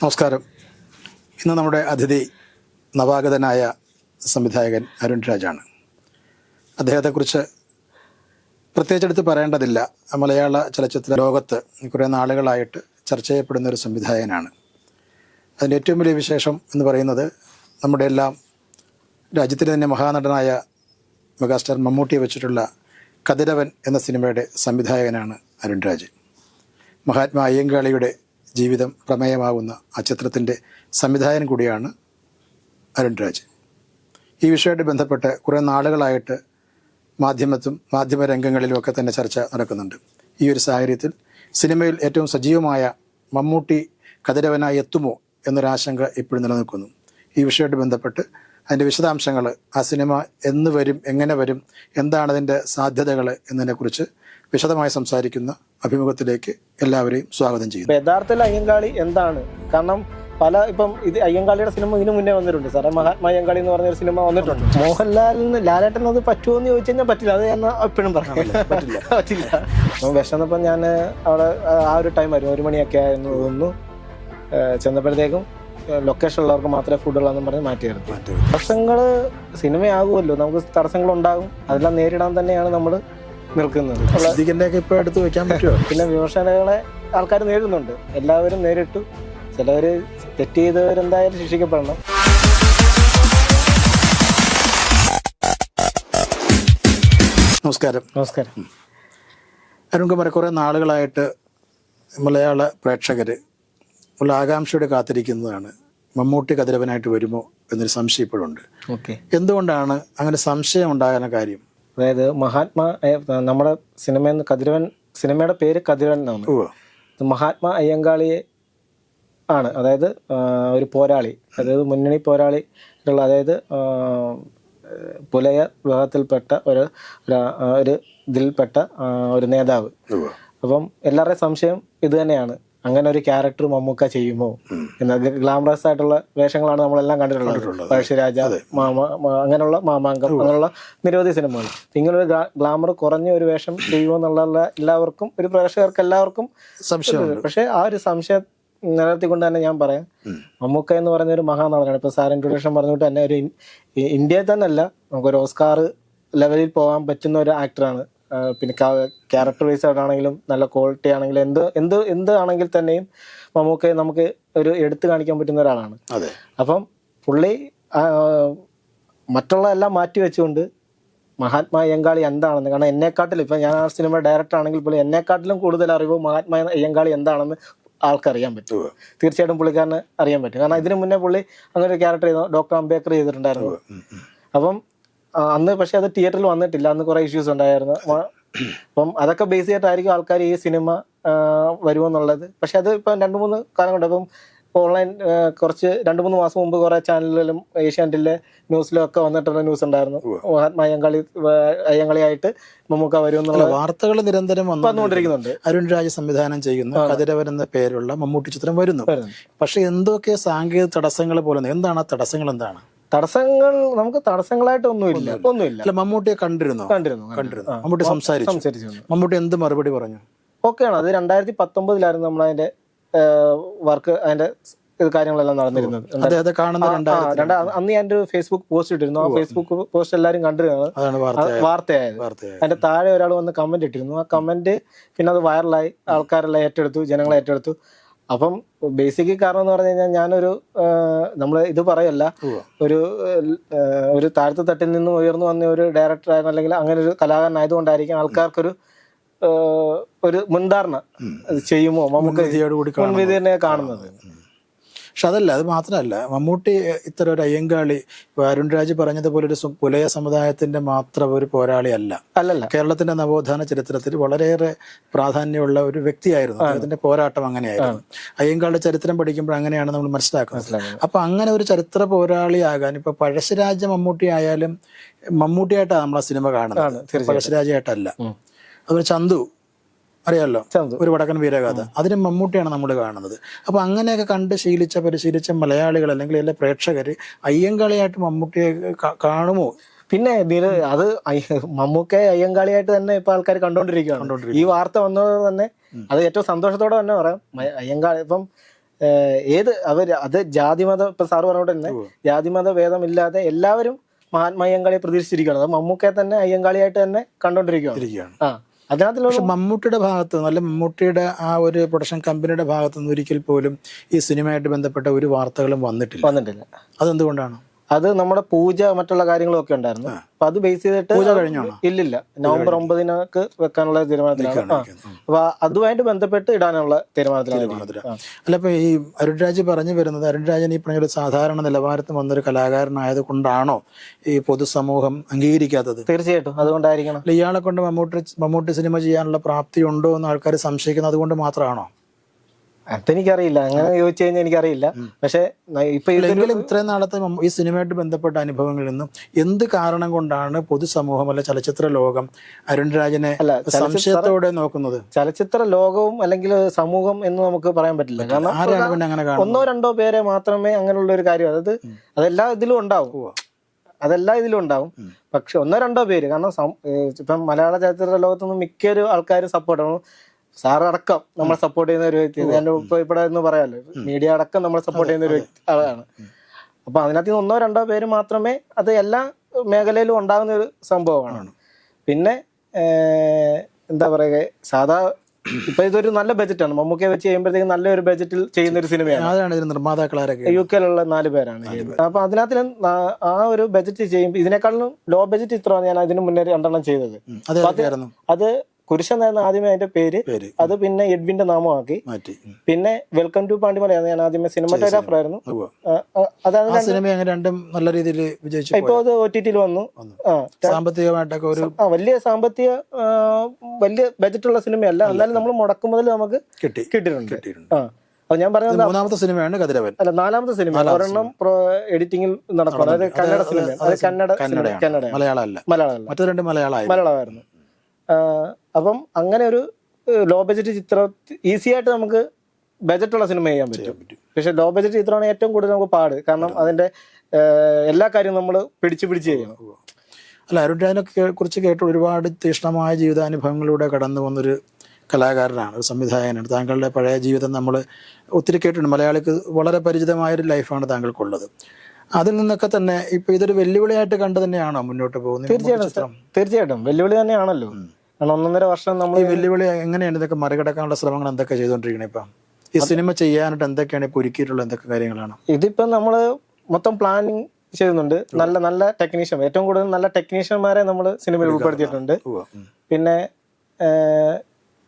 നമസ്കാരം. ഇന്ന് നമ്മുടെ അതിഥി നവാഗതനായ സംവിധായകൻ അരുൺ രാജാണ്. അദ്ദേഹത്തെക്കുറിച്ച് പ്രത്യേകിച്ചെടുത്ത് പറയേണ്ടതില്ല. മലയാള ചലച്ചിത്ര ലോകത്ത് കുറേ നാളുകളായിട്ട് ചർച്ച ചെയ്യപ്പെടുന്ന ഒരു സംവിധായകനാണ്. അതിന്റെ ഏറ്റവും വലിയ വിശേഷം എന്ന് പറയുന്നത് നമ്മുടെ എല്ലാം രാജ്യത്തിലെ തന്നെ മഹാനടനായ മെഗാസ്റ്റാർ മമ്മൂട്ടിയെ വെച്ചിട്ടുള്ള കതിരവൻ എന്ന സിനിമയുടെ സംവിധായകനാണ് അരുൺ രാജ് മഹാത്മാ അയ്യങ്കാളിയുടെ ജീവിതം പ്രമേയമാകുന്ന ആ ചിത്രത്തിന്റെ സംവിധായകൻ കൂടിയാണ് അരുൺ രാജ്. ഈ വിഷയമായിട്ട് ബന്ധപ്പെട്ട് കുറേ നാളുകളായിട്ട് മാധ്യമത്തും മാധ്യമ രംഗങ്ങളിലുമൊക്കെ തന്നെ ചർച്ച നടക്കുന്നുണ്ട്. ഈ ഒരു സാഹചര്യത്തിൽ സിനിമയിൽ ഏറ്റവും സജീവമായ മമ്മൂട്ടി കതിരവനായി എത്തുമോ എന്നൊരാശങ്ക ഇപ്പോഴും നിലനിൽക്കുന്നു. ഈ വിഷയമായിട്ട് ബന്ധപ്പെട്ട് അതിന്റെ വിശദാംശങ്ങൾ ആ സിനിമ എന്ന് വരും എങ്ങനെ വരും എന്താണ് അതിന്റെ സാധ്യതകൾ എന്നതിനെക്കുറിച്ച് വിശദമായി സംസാരിക്കുന്ന അഭിമുഖത്തിലേക്ക് എല്ലാവരെയും സ്വാഗതം ചെയ്യുന്നു. യഥാർത്ഥത്തിൽ അയ്യങ്കാളി എന്താണ്? കാരണം പല ഇപ്പം ഇത് അയ്യങ്കാളിയുടെ സിനിമ ഇതിനു മുന്നേ വന്നിട്ടുണ്ട്. സാറേ മഹാത്മാ അയ്യങ്കാളി എന്ന് പറഞ്ഞ ഒരു സിനിമ വന്നിട്ടുണ്ട്. മോഹൻലാലിന് ലാലേട്ടൻ അത് പറ്റുമോ എന്ന് ചോദിച്ചു കഴിഞ്ഞാൽ പറ്റില്ല. അത് ഞാൻ എപ്പോഴും പറഞ്ഞു പറ്റില്ല. പറ്റില്ല. അപ്പം വിശന്നപ്പം ഞാൻ അവിടെ ആ ഒരു ടൈം ആയിരുന്നു. ഒരു മണിയൊക്കെ ആയിരുന്നു തോന്നുന്നു. ചെന്നപ്പോഴത്തേക്കും ലൊക്കേഷൻ ഉള്ളവർക്ക് മാത്രമേ ഫുഡ് ഉള്ളതെന്ന് പറഞ്ഞ് മാറ്റിയായിരുന്നു തടസ്സങ്ങൾ സിനിമയാകുമല്ലോ. നമുക്ക് തടസ്സങ്ങൾ ഉണ്ടാകും അതെല്ലാം നേരിടാൻ തന്നെയാണ് നമ്മൾ നിൽക്കുന്നത്. സിദ്ദിഖിന്റെയൊക്കെ ഇപ്പോൾ എടുത്ത് വെക്കാൻ പറ്റുമോ പിന്നെ വിമർശനങ്ങളെ ആൾക്കാർ നേരിടുന്നുണ്ട്. എല്ലാവരും നേരിട്ടു. ചിലവര് തെറ്റ് ചെയ്തവരെന്തായാലും ശിക്ഷിക്കപ്പെടണം. നമസ്കാരം. നമസ്കാരം. അരുൺകുമാർ കുറേ നാളുകളായിട്ട് മലയാള പ്രേക്ഷകർ ഉള്ള ആകാംക്ഷയോടെ കാത്തിരിക്കുന്നതാണ്. മമ്മൂട്ടി കതിരവനായിട്ട് വരുമോ എന്നൊരു സംശയം ഇപ്പോഴുണ്ട്. ഓക്കെ. എന്തുകൊണ്ടാണ് അങ്ങനെ സംശയം ഉണ്ടാകുന്ന കാര്യം? അതായത് മഹാത്മാ നമ്മുടെ സിനിമ കതിരവൻ സിനിമയുടെ പേര് കതിരവൻ എന്നാണ്. മഹാത്മാ അയ്യങ്കാളിയെ ആണ്. അതായത് ഒരു പോരാളി. അതായത് മുന്നണി പോരാളി ഉള്ള അതായത് പുലയ വിഭാഗത്തിൽപ്പെട്ട ഒരു ഒരു- ഒരു ഇതിൽപ്പെട്ട ഒരു നേതാവ്. അപ്പം എല്ലാവരുടെയും സംശയം ഇത് തന്നെയാണ്. അങ്ങനെ ഒരു ക്യാരക്ടർ മമ്മൂക്ക ചെയ്യുമോ? എന്നത് ഗ്ലാമറസ് ആയിട്ടുള്ള വേഷങ്ങളാണ് നമ്മളെല്ലാം കണ്ടിട്ടുള്ളത്. പഴശ്ശിരാജ മാമ അങ്ങനെയുള്ള മാമാങ്കം അങ്ങനെയുള്ള നിരവധി സിനിമകൾ. ഇങ്ങനെ ഒരു ഗ്ലാമർ കുറഞ്ഞ ഒരു വേഷം ചെയ്യുമോ എന്നുള്ള എല്ലാവർക്കും ഒരു പ്രേക്ഷകർക്ക് എല്ലാവർക്കും സംശയമുണ്ട്. പക്ഷെ ആ ഒരു സംശയം നിലനിർത്തിക്കൊണ്ട് തന്നെ ഞാൻ പറയാം. മമ്മൂക്ക എന്ന് പറയുന്ന ഒരു മഹാനടനാണ് ഇപ്പൊ സാർ ഇൻട്രൊഡക്ഷൻ പറഞ്ഞിട്ട് തന്നെ ഒരു ഇന്ത്യയിൽ തന്നെ അല്ല നമുക്കൊരു ഓസ്കാർ ലെവലിൽ പോകാൻ പറ്റുന്ന ഒരു ആക്ടറാണ് പിന്നെ ക്യാരക്ടർ വൈസ് ആണെങ്കിലും നല്ല ക്വാളിറ്റി ആണെങ്കിലും എന്ത് എന്ത് എന്ത് ആണെങ്കിൽ തന്നെയും മമ്മൂക്ക നമുക്ക് ഒരു എടുത്തു കാണിക്കാൻ പറ്റുന്ന ഒരാളാണ്. അപ്പം പുള്ളി മറ്റുള്ള എല്ലാം മാറ്റി വെച്ചുകൊണ്ട് മഹാത്മാ അയ്യങ്കാളി എന്താണെന്ന് കാരണം എന്നെക്കാട്ടിലും ഇപ്പം ഞാൻ ആ സിനിമ ഡയറക്ടർ ആണെങ്കിൽ പോലും എന്നെക്കാട്ടിലും കൂടുതൽ അറിവ് മഹാത്മാ അയ്യങ്കാളി എന്താണെന്ന് ആൾക്കറിയാൻ പറ്റും. തീർച്ചയായിട്ടും പുള്ളിക്കാരന് അറിയാൻ പറ്റും. കാരണം ഇതിനു മുന്നേ പുള്ളി അങ്ങനെ ഒരു ക്യാരക്ടർ ചെയ്തു ഡോക്ടർ അംബേദ്കർ ചെയ്തിട്ടുണ്ടായിരുന്നു. അപ്പം അന്ന് പക്ഷെ അത് തിയേറ്ററിൽ വന്നിട്ടില്ല. അന്ന് കുറെ ഇഷ്യൂസ് ഉണ്ടായിരുന്നു. അപ്പം അതൊക്കെ ബേസ് ചെയ്തിട്ടായിരിക്കും ആൾക്കാർ ഈ സിനിമ വരുമെന്നുള്ളത്. പക്ഷെ അത് ഇപ്പം രണ്ട് മൂന്ന് കാലം കൊണ്ട് അപ്പം ഓൺലൈൻ കുറച്ച് രണ്ട് മൂന്ന് മാസം മുമ്പ് കുറെ ചാനലുകളിലും ഏഷ്യാനെറ്റിലെ ന്യൂസിലും ഒക്കെ വന്നിട്ടുള്ള ന്യൂസ് ഉണ്ടായിരുന്നു. മഹാത്മാ അയ്യങ്കളി വ- മമ്മൂക്ക വരുമെന്നുള്ള വാർത്തകൾ നിരന്തരം വന്നു. വന്നുകൊണ്ടിരിക്കുന്നുണ്ട്. അരുൺ രാജ സംവിധാനം ചെയ്യുന്നു. കതിരവൻ എന്ന പേരുള്ള മമ്മൂട്ടി ചിത്രം വരുന്നു. വരുന്നു. പക്ഷെ എന്തൊക്കെ സാങ്കേതിക തടസ്സങ്ങൾ പോലെ എന്താണ് ആ തടസ്സങ്ങൾ എന്താണ് തടസ്സങ്ങൾ നമുക്ക് തടസ്സങ്ങളായിട്ട് ഒന്നുമില്ല. ഒന്നുമില്ല. അല്ല മമ്മൂട്ടിയെ കണ്ടിരുന്നോ? കണ്ടിരുന്നു കണ്ടിരുന്നു. മമ്മൂട്ടി സംസാരിച്ചു. സംസാരിച്ചു മമ്മൂട്ടി എന്ത് മറുപടി പറഞ്ഞു? ഓക്കെയാണ്. അത് രണ്ടായിരത്തി പത്തൊമ്പതിലായിരുന്നു നമ്മൾ അതിന്റെ വർക്ക് അതിന്റെ കാര്യങ്ങളെല്ലാം നടന്നിരുന്നത്. അന്ന് ഞാൻ ഒരു ഫേസ്ബുക്ക് പോസ്റ്റ് ഇട്ടിരുന്നു. ആ ഫേസ്ബുക്ക് പോസ്റ്റ് എല്ലാവരും കണ്ടിരുന്നത്. വാർത്തയായത്. അതിന്റെ താഴെ ഒരാൾ വന്ന് കമന്റ് ഇട്ടിരുന്നു. ആ കമന്റ് പിന്നെ അത് വൈറലായി ആൾക്കാരെല്ലാം ഏറ്റെടുത്തു ജനങ്ങളെ ഏറ്റെടുത്തു. അപ്പം ബേസിക് കാരണം എന്ന് പറഞ്ഞു കഴിഞ്ഞാൽ ഞാനൊരു നമ്മൾ ഇത് പറയല്ല. ഒരു ഒരു താഴ്ത്ത തട്ടിൽ നിന്ന് ഉയർന്നു വന്ന ഒരു ഡയറക്ടർ ആയിരുന്നു അല്ലെങ്കിൽ അങ്ങനെ ഒരു കലാകാരനായതുകൊണ്ടായിരിക്കും ആൾക്കാർക്കൊരു ഒരു മുൻധാരണ ചെയ്യുമോ? നമുക്ക് മുൻവിധിയോടുകൂടി കാണുന്നു. മുൻവിധി കാണുന്നത്. പക്ഷെ അതല്ല അത് മാത്രമല്ല. മമ്മൂട്ടി ഇത്തരം ഒരു അയ്യങ്കാളി അരുൺ രാജ് പറഞ്ഞതുപോലെ ഒരു പുലയ സമുദായത്തിന്റെ മാത്രം ഒരു പോരാളിയല്ല അല്ല. കേരളത്തിന്റെ നവോത്ഥാന ചരിത്രത്തിൽ വളരെയേറെ പ്രാധാന്യമുള്ള ഒരു വ്യക്തിയായിരുന്നു. അദ്ദേഹത്തിന്റെ പോരാട്ടം അങ്ങനെയായിരുന്നു. അയ്യങ്കാളുടെ ചരിത്രം പഠിക്കുമ്പോൾ അങ്ങനെയാണ് നമ്മൾ മനസ്സിലാക്കുന്നത്. അപ്പൊ അങ്ങനെ ഒരു ചരിത്ര പോരാളിയാകാൻ ഇപ്പൊ പഴശ്ശിരാജ മമ്മൂട്ടി ആയാലും മമ്മൂട്ടിയായിട്ടാണ് നമ്മൾ ആ സിനിമ കാണുന്നത്. പഴശ്ശിരാജയായിട്ടല്ല. അതുപോലെ ചന്തു. അറിയാലോ? ഒരു വടക്കൻ വീരഗാഥ. അതിന് മമ്മൂട്ടിയാണ് നമ്മൾ കാണുന്നത്. അപ്പൊ അങ്ങനെയൊക്കെ കണ്ട് ശീലിച്ച പരിശീലിച്ച മലയാളികൾ അല്ലെങ്കിൽ എല്ലാ പ്രേക്ഷകർ അയ്യങ്കാളിയായിട്ട് മമ്മൂട്ടിയെ കാണുമോ? പിന്നെ അത് മമ്മൂക്കെ അയ്യങ്കാളിയായിട്ട് തന്നെ ഇപ്പൊ ആൾക്കാർ കണ്ടോണ്ടിരിക്കുകയാണ് ഈ വാർത്ത വന്നത് തന്നെ അത് ഏറ്റവും സന്തോഷത്തോടെ തന്നെ പറയാം. അയ്യങ്കാളി ഇപ്പം ഏത് അവർ അത് ജാതിമത ഇപ്പൊ സാറ് പറഞ്ഞോട്ട് തന്നെ ജാതിമത ഭേദമില്ലാതെ എല്ലാവരും മഹാത്മാ അയ്യങ്കാളിയെ പ്രതീക്ഷിച്ചിരിക്കുകയാണ്. അത് മമ്മൂക്കെ തന്നെ അയ്യങ്കാളിയായിട്ട് തന്നെ കണ്ടോണ്ടിരിക്കുകയാണ്. ആ. അതിനകത്തുള്ള പക്ഷെ മമ്മൂട്ടിയുടെ ഭാഗത്ത് നല്ല മമ്മൂട്ടിയുടെ ആ ഒരു പ്രൊഡക്ഷൻ കമ്പനിയുടെ ഭാഗത്തുനിന്ന് ഒരിക്കൽ പോലും ഈ സിനിമയായിട്ട് ബന്ധപ്പെട്ട ഒരു വാർത്തകളും വന്നിട്ടില്ല. വന്നിട്ടില്ല. അതെന്തുകൊണ്ടാണ്? അത് നമ്മുടെ പൂജ മറ്റുള്ള കാര്യങ്ങളൊക്കെ ഉണ്ടായിരുന്നു. അപ്പൊ അത് ബേസ് ചെയ്തിട്ട് പൂജ കഴിഞ്ഞാണോ? ഇല്ലില്ല. നവംബർ ഒമ്പതിനൊക്കെ വെക്കാനുള്ള തീരുമാനത്തിലാണ്. അപ്പൊ അതുമായിട്ട് ബന്ധപ്പെട്ട് ഇടാനുള്ള തീരുമാനത്തിലാണ്. അല്ല ഇപ്പൊ ഈ അരുൺരാജ് പറഞ്ഞു വരുന്നത് അരുൺരാജൻ ഈ പറഞ്ഞ ഒരു സാധാരണ നിലവാരത്തിൽ വന്നൊരു കലാകാരനായത് കൊണ്ടാണോ ഈ പൊതുസമൂഹം അംഗീകരിക്കാത്തത്? തീർച്ചയായിട്ടും. അതുകൊണ്ടായിരിക്കണം. ഇയാളെ കൊണ്ട് മമ്മൂട്ടി മമ്മൂട്ടി സിനിമ ചെയ്യാനുള്ള പ്രാപ്തി ഉണ്ടോ എന്ന് ആൾക്കാർ സംശയിക്കുന്നത് അതുകൊണ്ട് മാത്രമാണോ? അതെനിക്കറിയില്ല. അങ്ങനെ ചോദിച്ചു കഴിഞ്ഞാൽ എനിക്കറിയില്ല. പക്ഷെ ഇപ്പൊ ഇത് എങ്കിലും ഇത്രയും നാളത്തെ ഈ സിനിമയായിട്ട് ബന്ധപ്പെട്ട അനുഭവങ്ങളിൽ നിന്നും എന്ത് കാരണം കൊണ്ടാണ് പൊതുസമൂഹം അല്ല ചലച്ചിത്ര ലോകം അരുൺരാജിനെ അല്ല, സംശയത്തോടെ നോക്കുന്നത്? ചലച്ചിത്ര ലോകവും അല്ലെങ്കിൽ സമൂഹം എന്ന് നമുക്ക് പറയാൻ പറ്റില്ല. കാരണം ഒന്നോ രണ്ടോ പേരെ മാത്രമേ അങ്ങനെയുള്ള ഒരു കാര്യം. അതായത് അതെല്ലാ ഇതിലും ഉണ്ടാവും. അതെല്ലാം ഇതിലും ഉണ്ടാവും. പക്ഷെ ഒന്നോ രണ്ടോ പേര്. കാരണം ഇപ്പം മലയാള ചലച്ചിത്ര ലോകത്തുനിന്ന് മിക്കൊരു ആൾക്കാരും സപ്പോർട്ട് ആണ്. സാർ അടക്കം നമ്മളെ സപ്പോർട്ട് ചെയ്യുന്ന ഒരു വ്യക്തി. ഞാൻ ഇപ്പൊ ഇവിടെ എന്ന് പറയാമല്ലോ മീഡിയ അടക്കം നമ്മളെ സപ്പോർട്ട് ചെയ്യുന്ന ഒരു വ്യക്തി ആളാണ്. അപ്പൊ അതിനകത്ത് ഒന്നോ രണ്ടോ പേര് മാത്രമേ അത് എല്ലാ മേഖലയിലും ഉണ്ടാകുന്ന ഒരു സംഭവമാണ്. പിന്നെ എന്താ പറയുക സാധാ ഇപ്പൊ ഇതൊരു നല്ല ബജറ്റാണ് മമ്മൂക്കയെ വെച്ച് ചെയ്യുമ്പോഴത്തേക്കും നല്ലൊരു ബജറ്റിൽ ചെയ്യുന്ന ഒരു സിനിമയാണ് ആരാണ് യു നിർമ്മാതാക്കളാരൊക്കെ യു കെയിലുള്ള നാല് പേരാണ് അപ്പൊ അതിനകത്ത് ആ ഒരു ബജറ്റ് ചെയ്യുമ്പോൾ ഇതിനേക്കാളും ലോ ബജറ്റ് ഇത്രയാണ് ഞാൻ അതിന് മുന്നേ രണ്ടെണ്ണം ചെയ്തത്. അത് കുരിശൻ എന്നായിരുന്നു ആദ്യമേ അതിന്റെ പേര്. അത് പിന്നെ എഡ്വിന്റെ നാമമാക്കി. മാറ്റി. പിന്നെ വെൽക്കം ടു പാണ്ടിമലയാണ് ഞാൻ ആദ്യമേ സിനിമാറ്റോഗ്രാഫർ ആയിരുന്നു അതാണ് ആ സിനിമ അങ്ങനെ രണ്ടും നല്ല രീതിയിൽ വിജയിച്ചു ഇപ്പൊ അത് ഒ ടി ടിയിൽ വന്നു. സാമ്പത്തികമായിട്ടൊക്കെ ഒരു വലിയ സാമ്പത്തിക വലിയ ബജറ്റുള്ള സിനിമയല്ല. എന്നാലും നമ്മൾ മുടക്ക് മുതൽ നമുക്ക് കിട്ടി. കിട്ടിയിട്ടുണ്ട്. ആ അപ്പൊ ഞാൻ പറഞ്ഞത് പറയുന്നത് മൂന്നാമത്തെ സിനിമയാണ് കതിരവൻ. അല്ല നാലാമത്തെ സിനിമ. ഒരെണ്ണം എഡിറ്റിംഗിൽ നടക്കണം അതായത് കന്നഡ സിനിമ. അത് കന്നഡ കന്നഡ മലയാളം അല്ല. മലയാളമല്ല. മറ്റു രണ്ട് മലയാളമായി മലയാളമായിരുന്നു. അപ്പം അങ്ങനെ ഒരു ലോ ബജറ്റ് ചിത്രം ഈസി ആയിട്ട് നമുക്ക് ബജറ്റുള്ള സിനിമ ചെയ്യാൻ പറ്റും. പക്ഷെ ലോ ബജറ്റ് ചിത്രമാണ് ഏറ്റവും കൂടുതൽ നമുക്ക് പാട്. കാരണം അതിന്റെ എല്ലാ കാര്യവും നമ്മൾ പിടിച്ചു പിടിച്ച് ചെയ്യണം. അല്ല അരുൺ രാജിനെ കുറിച്ച് കേട്ട് ഒരുപാട് തീഷ്ണമായ ജീവിതാനുഭവങ്ങളിലൂടെ കടന്നു വന്നൊരു കലാകാരനാണ് ഒരു സംവിധായകനാണ്. താങ്കളുടെ പഴയ ജീവിതം നമ്മൾ ഒത്തിരി കേട്ടിട്ടുണ്ട്. മലയാളിക്ക് വളരെ പരിചിതമായൊരു ലൈഫാണ് താങ്കൾക്കുള്ളത്. അതിൽ നിന്നൊക്കെ തന്നെ ഇപ്പൊ ഇതൊരു വെല്ലുവിളിയായിട്ട് കണ്ടു തന്നെയാണോ മുന്നോട്ട് പോകുന്നത്? തീർച്ചയായിട്ടും തീർച്ചയായിട്ടും. വെല്ലുവിളി തന്നെയാണല്ലോ. കാരണം ഒന്നൊന്നര വർഷം നമ്മൾ ഈ വെല്ലുവിളി എങ്ങനെയാണ് ഇതൊക്കെ മറികടക്കാനുള്ള ശ്രമങ്ങൾ എന്തൊക്കെ ചെയ്തോണ്ടിരിക്കണേ ഇപ്പം? ഈ സിനിമ ചെയ്യാനായിട്ട് എന്തൊക്കെയാണ് ഇപ്പൊ ഒരുക്കിയിട്ടുള്ള എന്തൊക്കെ കാര്യങ്ങളാണ്? ഇതിപ്പോ നമ്മൾ മൊത്തം പ്ലാനിങ് ചെയ്യുന്നുണ്ട്. നല്ല നല്ല ടെക്നീഷ്യൻ ഏറ്റവും കൂടുതൽ നല്ല ടെക്നീഷ്യന്മാരെ നമ്മൾ സിനിമയിൽ ഉൾപ്പെടുത്തിയിട്ടുണ്ട്. പിന്നെ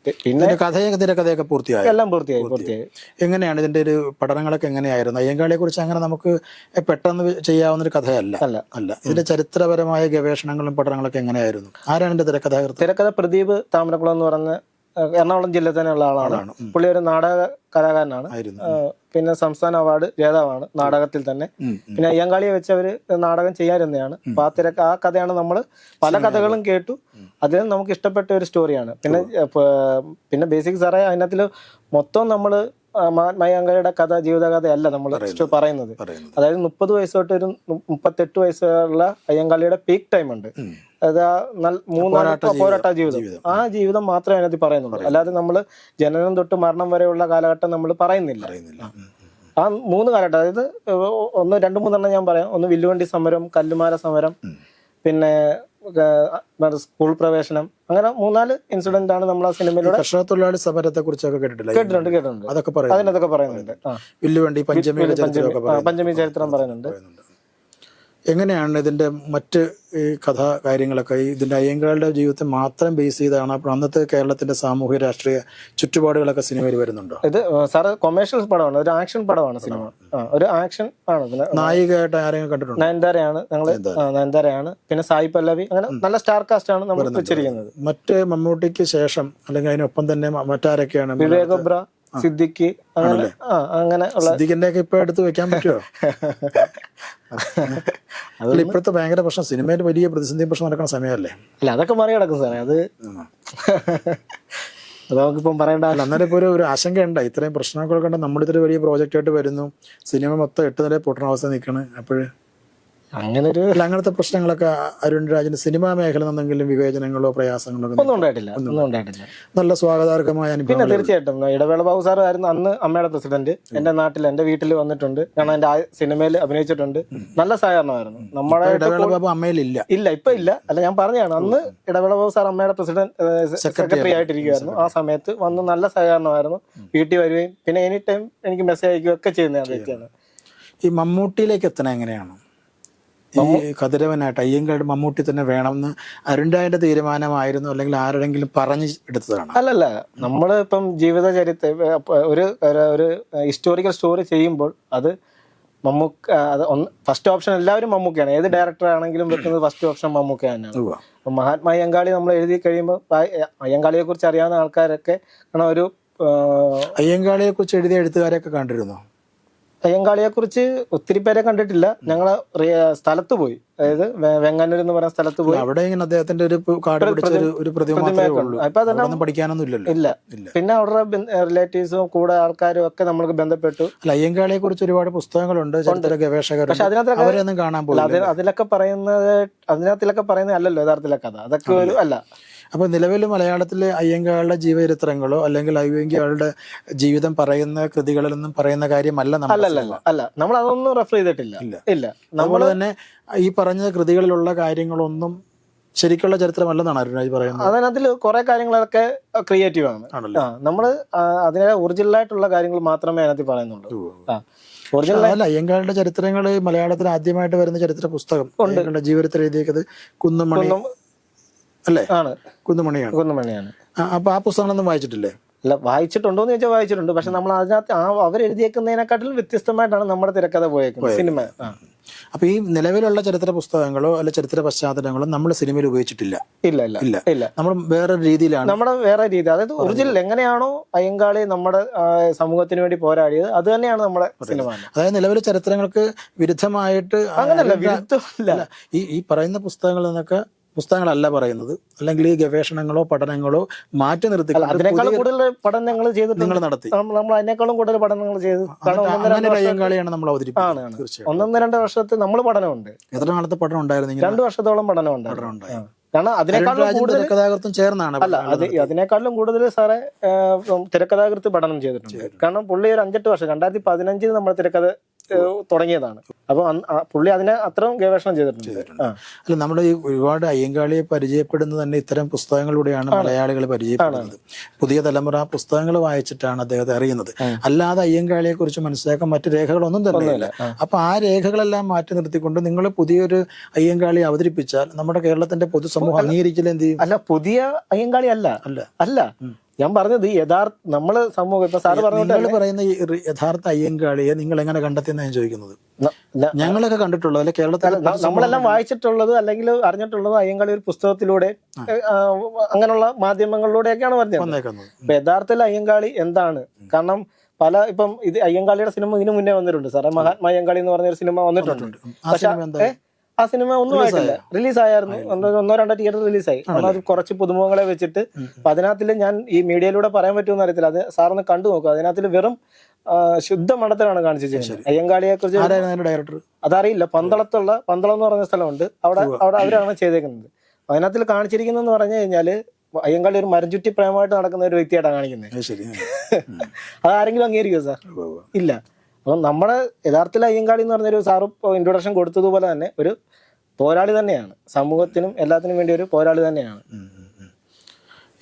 പിന്നെ കഥയൊക്കെ തിരക്കഥയൊക്കെ പൂർത്തിയായി? എല്ലാം പൂർത്തിയായി പൂർത്തിയായി. എങ്ങനെയാണ് ഇതിന്റെ ഒരു പഠനങ്ങളൊക്കെ എങ്ങനെയായിരുന്നു? അയ്യങ്കാളിയെ കുറിച്ച് അങ്ങനെ നമുക്ക് പെട്ടെന്ന് ചെയ്യാവുന്ന ഒരു കഥയല്ല. അല്ല. അല്ല. ഇതിന്റെ ചരിത്രപരമായ ഗവേഷണങ്ങളും പഠനങ്ങളൊക്കെ എങ്ങനെയായിരുന്നു? ആരാണ് ഇതിന്റെ തിരക്കഥാകൃത്ത്? തിരക്കഥ പ്രദീപ് താമരക്കുളം എന്ന് പറഞ്ഞ എറണാകുളം ജില്ലയിൽ തന്നെയുള്ള ആളാണ്. പുള്ളി ഒരു നാടക കലാകാരനാണ്. പിന്നെ സംസ്ഥാന അവാർഡ് ജേതാവാണ് നാടകത്തിൽ തന്നെ. പിന്നെ അയ്യങ്കാളിയെ വെച്ച് അവർ നാടകം ചെയ്യാറുന്നതാണ് അപ്പൊ ആ തിരക്ക് ആ കഥയാണ് നമ്മൾ പല കഥകളും കേട്ടു. അതിൽ നമുക്ക് ഇഷ്ടപ്പെട്ട ഒരു സ്റ്റോറിയാണ്. പിന്നെ പിന്നെ ബേസിക് സാറേ അതിനകത്തിൽ മൊത്തം നമ്മൾ മഹാത്മാ അയ്യങ്കാളിയുടെ കഥ ജീവിതകഥയല്ല നമ്മൾ പറയുന്നത് പറയുന്നത്. അതായത് മുപ്പത് വയസ്സ് തൊട്ട് ഒരു മുപ്പത്തെട്ട് വയസ്സുള്ള അയ്യങ്കാളിയുടെ പീക്ക് ടൈം ഉണ്ട്. അതായത് മൂന്നാട്ട ആ മൂന്നാൽ പോരാട്ട ജീവിതം. ആ ജീവിതം മാത്രമേ അതിനകത്ത് പറയുന്നുള്ളൂ. അല്ലാതെ നമ്മൾ ജനനം തൊട്ട് മരണം വരെയുള്ള കാലഘട്ടം നമ്മൾ പറയുന്നില്ല. ആ മൂന്ന് കാലഘട്ടം അതായത് ഒന്ന് രണ്ട് മൂന്നെണ്ണം ഞാൻ പറയാം. ഒന്ന് വില്ലുവണ്ടി സമരം കല്ലുമാല സമരം പിന്നെ സ്കൂൾ പ്രവേശനം. അങ്ങനെ മൂന്നാൽ ഇൻസിഡന്റ് ആണ് നമ്മൾ ആ സിനിമയിലൂടെ കർഷക തൊഴിലാളി സമരത്തെ കുറിച്ചൊക്കെ കേട്ടിട്ടില്ല? കേട്ടിട്ടുണ്ട് കേട്ടിട്ടുണ്ട്. അതൊക്കെ അതിനകത്തൊക്കെ പറയുന്നുണ്ട്. വില്ലുവണ്ടി പഞ്ചമി ചരിത്രം പറയുന്നുണ്ട്. എങ്ങനെയാണ് ഇതിന്റെ മറ്റ് ഈ കഥ കാര്യങ്ങളൊക്കെ? ഈ ഇതിന്റെ അയ്യങ്കാളുടെ ജീവിതത്തെ മാത്രം ബേസ് ചെയ്താണ് അപ്പോൾ അന്നത്തെ കേരളത്തിന്റെ സാമൂഹ്യ രാഷ്ട്രീയ ചുറ്റുപാടുകളൊക്കെ സിനിമയിൽ വരുന്നുണ്ടോ? ഇത് സാറ് കൊമേഴ്ഷ്യൽ പടമാണ് ഒരു ആക്ഷൻ പടമാണ് സിനിമ. ഒരു ആക്ഷൻ ആണ് പിന്നെ നായികയായിട്ട് ആരെങ്കിലും കണ്ടിട്ടുണ്ട്? നയൻതാരയാണ് ഞങ്ങൾ നയൻതാരയാണ്. പിന്നെ സായി പല്ലവി അങ്ങനെ നല്ല സ്റ്റാർ കാസ്റ്റ് ആണ് നമ്മൾ വെച്ചിരിക്കുന്നത്. മറ്റ് മമ്മൂട്ടിക്ക് ശേഷം അല്ലെങ്കിൽ അതിനൊപ്പം തന്നെ മറ്റാരൊക്കെയാണ്? വിവേക് ഒബ്ര സിദ്ദിഖ് അങ്ങനെ ആ അങ്ങനെ ഉള്ള സിദ്ദിഖിന്റെ ഒക്കെ ഇപ്പൊ എടുത്ത് വെക്കാൻ പറ്റുമോ അല്ല ഇപ്പോഴത്തെ ഭയങ്കര പ്രശ്നം. സിനിമയിൽ വലിയ പ്രതിസന്ധി പ്രശ്നം നടക്കുന്ന സമയമല്ലേ? അല്ല അതൊക്കെ മറികടക്കും സാറേ അത് അത് നമുക്കിപ്പം പറയേണ്ട അല്ല അന്നേരം ഇപ്പോൾ ഒരു ആശങ്ക ഉണ്ട് ഇത്രയും പ്രശ്നങ്ങളൊക്കെ ഉണ്ട് നമ്മളിത്ര ഇതൊരു വലിയ പ്രോജക്റ്റായിട്ട് വരുന്നു. സിനിമ മൊത്തം എട്ട് നില പൊട്ടണ അവസ്ഥ നിൽക്കണ്. അപ്പോൾ അങ്ങനെ ഒരു അങ്ങനത്തെ പ്രശ്നങ്ങളൊക്കെ അരുൺ രാജിന്റെ സിനിമാ മേഖല എന്തെങ്കിലും വിവേചനങ്ങളോ പ്രയാസങ്ങളോ ഒന്നും ഉണ്ടായിട്ടില്ല ഒന്നും ഉണ്ടായിട്ടില്ല. നല്ല സ്വാഗതാർഹമായ പിന്നെ തീർച്ചയായിട്ടും ഇടവേള ബാബു സാർ ആയിരുന്നു അന്ന് അമ്മയുടെ പ്രസിഡന്റ്. എന്റെ നാട്ടിൽ എന്റെ വീട്ടിൽ വന്നിട്ടുണ്ട്. കാരണം എന്റെ സിനിമയിൽ അഭിനയിച്ചിട്ടുണ്ട്. നല്ല സഹകരണമായിരുന്നു. നമ്മുടെ ഇടവേള ബാബു അമ്മയിലില്ല. ഇല്ല ഇപ്പൊ ഇല്ല. അല്ല ഞാൻ പറഞ്ഞാണ് അന്ന് ഇടവേള ബാബു സാർ അമ്മയുടെ പ്രസിഡന്റ് സെക്രട്ടറി ആയിട്ടിരിക്കുവായിരുന്നു. ആ സമയത്ത് വന്ന് നല്ല സഹകരണമായിരുന്നു. വീട്ടിൽ വരികയും പിന്നെ എനി ടൈം എനിക്ക് മെസ്സേജ് അയക്കുകയൊക്കെ ചെയ്യുന്ന വ്യക്തിയാണ്. ഈ മമ്മൂട്ടിയിലേക്ക് എത്തണ എങ്ങനെയാണ്? ഈ കതിരവനായിട്ട് അയ്യങ്കാട് മമ്മൂട്ടി തന്നെ വേണമെന്ന് അരുണ്ടായന്റെ തീരുമാനമായിരുന്നു അല്ലെങ്കിൽ ആരുടെങ്കിലും പറഞ്ഞു എടുത്തതാണ്? അല്ലല്ല നമ്മൾ ഇപ്പം ജീവിത ചരിത്ര ഒരു ഒരു- ഹിസ്റ്റോറിക്കൽ സ്റ്റോറി ചെയ്യുമ്പോൾ അത് മമ്മൂക്ക അത് ഒന്ന് ഫസ്റ്റ് ഓപ്ഷൻ എല്ലാവരും മമ്മൂക്കയാണ്. ഏത് ഡയറക്ടർ ആണെങ്കിലും വെക്കുന്നത് ഫസ്റ്റ് ഓപ്ഷൻ മമ്മൂക്ക തന്നെയാണ്. അപ്പം മഹാത്മാ അയ്യങ്കാളി നമ്മൾ എഴുതി കഴിയുമ്പോൾ അയ്യങ്കാളിയെ കുറിച്ച് അറിയാവുന്ന ആൾക്കാരൊക്കെ ഒരു അയ്യങ്കാളിയെ കുറിച്ച് എഴുതിയ എഴുത്തുകാരെയൊക്കെ കണ്ടിരുന്നു? അയ്യങ്കാളിയെ കുറിച്ച് ഒത്തിരി പേരെ കണ്ടിട്ടില്ല. ഞങ്ങൾ സ്ഥലത്ത് പോയി. അതായത് വെങ്ങാനൂർ വെങ്ങന്നൂർ എന്ന് പറയുന്ന സ്ഥലത്ത് പോയി. അവിടെ ഇങ്ങനെ അദ്ദേഹത്തിന്റെ ഒരു കാട് പിടിച്ച ഒരു- പ്രതിമ പഠിക്കാനൊന്നും ഇല്ലല്ലോ. ഇല്ല. പിന്നെ അവരുടെ റിലേറ്റീവ്സും കൂടെ ആൾക്കാരും ഒക്കെ നമ്മൾക്ക് ബന്ധപ്പെട്ടു. അയ്യങ്കാളിയെ കുറിച്ച് ഒരുപാട് പുസ്തകങ്ങളുണ്ട് ചരിത്ര ഗവേഷകരുണ്ട് പക്ഷെ അതിനകത്തൊക്കെ കാണാൻ അതിലൊക്കെ പറയുന്നത് അതിനകത്തിലൊക്കെ പറയുന്നത് അല്ലല്ലോ യഥാർത്ഥത്തിലെ കഥ. അതൊക്കെ ഒരു അല്ല. അപ്പൊ നിലവിൽ മലയാളത്തിലെ അയ്യങ്കാളുടെ ജീവചരിത്രങ്ങളോ അല്ലെങ്കിൽ അയ്യങ്കാളുടെ ജീവിതം പറയുന്ന കൃതികളിലൊന്നും പറയുന്ന കാര്യമല്ല നമ്മൾ അല്ല നമ്മൾ അതൊന്നും റെഫർ ചെയ്തിട്ടില്ല. ഇല്ല. നമ്മൾ തന്നെ ഈ പറഞ്ഞ കൃതികളിലുള്ള കാര്യങ്ങളൊന്നും ശരിക്കുള്ള ചരിത്രമല്ലെന്നാണ് അരുണാജ് പറയുന്നത്. അതിനകത്തിൽ കുറെ കാര്യങ്ങളൊക്കെ ക്രിയേറ്റീവ് ആണ്. നമ്മൾ അതിനെ ഒറിജിനൽ ആയിട്ടുള്ള കാര്യങ്ങൾ മാത്രമേ അതിനകത്ത് പറയുന്നുള്ളൂ. ആ ഒറിജിനൽ അല്ല അയ്യങ്കാളുടെ ചരിത്രങ്ങൾ മലയാളത്തിൽ ആദ്യമായിട്ട് വരുന്ന ചരിത്ര പുസ്തകം ജീവിതത്തിൽ എഴുതിയത് കുന്നുമണി അല്ലേ? ആണ്. കുന്നുമണിയാണ്. കുന്നുമണിയാണ്. അപ്പൊ ആ പുസ്തകങ്ങളൊന്നും വായിച്ചിട്ടില്ലേ? അല്ല വായിച്ചിട്ടുണ്ടോ എന്ന് ചോദിച്ചാൽ വായിച്ചിട്ടുണ്ട്. പക്ഷെ നമ്മൾ അതിനകത്ത് ആ അവരെഴുതിയേക്കുന്നതിനെക്കാട്ടിലും വ്യത്യസ്തമായിട്ടാണ് നമ്മുടെ തിരക്കഥ പോയേക്കുന്നത്. സിനിമ. അപ്പൊ ഈ നിലവിലുള്ള ചരിത്ര പുസ്തകങ്ങളോ അല്ല ചരിത്ര പശ്ചാത്തലങ്ങളോ നമ്മൾ സിനിമയിൽ ഉപയോഗിച്ചിട്ടില്ല. ഇല്ല ഇല്ല ഇല്ല. ഇല്ല. നമ്മൾ വേറെ രീതിയിലാണ്. നമ്മുടെ വേറെ രീതി. അതായത് ഒറിജിനൽ എങ്ങനെയാണോ അയ്യങ്കാളി നമ്മുടെ സമൂഹത്തിന് വേണ്ടി പോരാടിയത് അത് തന്നെയാണ് നമ്മുടെ സിനിമ. അതായത് നിലവിലെ ചരിത്രങ്ങൾക്ക് വിരുദ്ധമായിട്ട് അങ്ങനെയല്ല വിരുദ്ധമില്ല. ഈ ഈ പറയുന്ന പുസ്തകങ്ങളിൽ നിന്നൊക്കെ പുസ്തകങ്ങളല്ല പറയുന്നത്. അല്ലെങ്കിൽ ഈ ഗവേഷണങ്ങളോ പഠനങ്ങളോ മാറ്റി നിർത്തി അതിനേക്കാളും കൂടുതൽ പഠനങ്ങൾ ചെയ്തിട്ടുണ്ട്. നിങ്ങൾ നടത്തി. നമ്മൾ അതിനേക്കാളും കൂടുതൽ പഠനങ്ങൾ ചെയ്തു അയ്യങ്കാളിയാണ് നമ്മൾ അവതരിപ്പിക്കുന്നത് ഒന്നൊന്ന് രണ്ട് വർഷത്തെ നമ്മൾ പഠനമുണ്ട്. എത്ര നാളത്തെ പഠനം ഉണ്ടായിരുന്നു രണ്ട് വർഷത്തോളം പഠനം ഉണ്ടായിരുന്നു ഉണ്ടായി. കാരണം അതിനേക്കാളും കൂടുതൽ കഥാകൃത്തും ചേർന്നാണ് അല്ല അത് അതിനേക്കാളും കൂടുതൽ സാറേ തിരക്കഥാകൃത്ത് പഠനം ചെയ്തിട്ടുണ്ട്. കാരണം പുള്ളി ഒരു അഞ്ചെട്ട് വർഷം രണ്ടായിരത്തി പതിനഞ്ചിൽ നമ്മൾ തിരക്കഥ തുടങ്ങിയതാണ്. അപ്പൊ പുള്ളി അതിനെ അത്രയും ഗവേഷണം ചെയ്തിട്ടുണ്ട്. അല്ല നമ്മൾ ഈ ഒരുപാട് അയ്യങ്കാളിയെ പരിചയപ്പെടുന്നത് തന്നെ ഇത്തരം പുസ്തകങ്ങളിലൂടെയാണ് മലയാളികൾ പരിചയപ്പെടുന്നത്. പുതിയ തലമുറ പുസ്തകങ്ങൾ വായിച്ചിട്ടാണ് അദ്ദേഹത്തെ അറിയുന്നത്. അല്ലാതെ അയ്യങ്കാളിയെ കുറിച്ച് മനസ്സിലാക്കാൻ മറ്റു രേഖകളൊന്നും തന്നെ ഇല്ല. അപ്പൊ ആ രേഖകളെല്ലാം മാറ്റി നിർത്തിക്കൊണ്ട് നിങ്ങൾ പുതിയൊരു അയ്യങ്കാളി അവതരിപ്പിച്ചാൽ നമ്മുടെ കേരളത്തിന്റെ പൊതുസമൂഹം അംഗീകരിക്കില്ല എന്ത് ചെയ്യും? അല്ല പുതിയ അയ്യങ്കാളി അല്ല. അല്ല. അല്ല. ഞാൻ പറഞ്ഞത് യഥാർത്ഥ നമ്മൾ സമൂഹം ഇപ്പൊ സാറ് പറഞ്ഞോട്ട് പറയുന്ന ഈ യഥാർത്ഥ അയ്യങ്കാളിയെ നിങ്ങൾ എങ്ങനെ കണ്ടെത്തിയെന്ന് ഞാൻ ചോദിക്കുന്നത്? ഞങ്ങളൊക്കെ കണ്ടിട്ടുള്ളത് അല്ലെ? കേരളത്തിൽ നമ്മളെല്ലാം വായിച്ചിട്ടുള്ളത് അല്ലെങ്കിൽ അറിഞ്ഞിട്ടുള്ളത് അയ്യങ്കാളി ഒരു പുസ്തകത്തിലൂടെ അങ്ങനെയുള്ള മാധ്യമങ്ങളിലൂടെയൊക്കെയാണ് പറഞ്ഞത് അപ്പൊ യഥാർത്ഥത്തിൽ അയ്യങ്കാളി എന്താണ്? കാരണം പല ഇപ്പം ഇത് അയ്യങ്കാളിയുടെ സിനിമ ഇതിനു മുന്നേ വന്നിട്ടുണ്ട്. സാറേ മഹാത്മാ അയ്യങ്കാളി എന്ന് പറഞ്ഞ ഒരു സിനിമ വന്നിട്ടുണ്ട്. പക്ഷേ ആ സിനിമ ഒന്നും ആയിട്ടില്ല. റിലീസ് ആയിരുന്നു ഒന്നോ രണ്ടോ തിയേറ്റർ റിലീസായി. അത് കുറച്ച് പുതുമുഖങ്ങളെ വെച്ചിട്ട് അപ്പൊ അതിനകത്തിൽ ഞാൻ ഈ മീഡിയയിലൂടെ പറയാൻ പറ്റുമെന്ന് അറിയത്തില്ല. അത് സാറൊന്ന് കണ്ടു നോക്കുക അതിനകത്തിൽ വെറും ശുദ്ധ മഠത്തിലാണ് കാണിച്ചിരിക്കുന്നത് അയ്യങ്കാളിയെ കുറിച്ച് ഡയറക്ടർ അതറിയില്ല. പന്തളത്തുള്ള പന്തളം എന്ന് പറഞ്ഞ സ്ഥലമുണ്ട്. അവിടെ അവിടെ അവരാണ് ചെയ്തേക്കുന്നത്. അതിനകത്തിൽ കാണിച്ചിരിക്കുന്നതെന്ന് പറഞ്ഞു കഴിഞ്ഞാൽ അയ്യങ്കാളി ഒരു മരഞ്ചുറ്റി ചുറ്റി പ്രേമമായിട്ട് നടക്കുന്ന ഒരു വ്യക്തിയായിട്ടാണ് കാണിക്കുന്നത്. അത് ആരെങ്കിലും അംഗീകരിക്കുമോ സാർ. ഇല്ല. അപ്പം നമ്മുടെ യഥാർത്ഥത്തിൽ അയ്യങ്കാളി എന്ന് പറഞ്ഞൊരു സാറ് ഇൻട്രൊഡക്ഷൻ കൊടുത്തതുപോലെ തന്നെ ഒരു പോരാളി തന്നെയാണ്. സമൂഹത്തിനും എല്ലാത്തിനും വേണ്ടി ഒരു പോരാളി തന്നെയാണ്.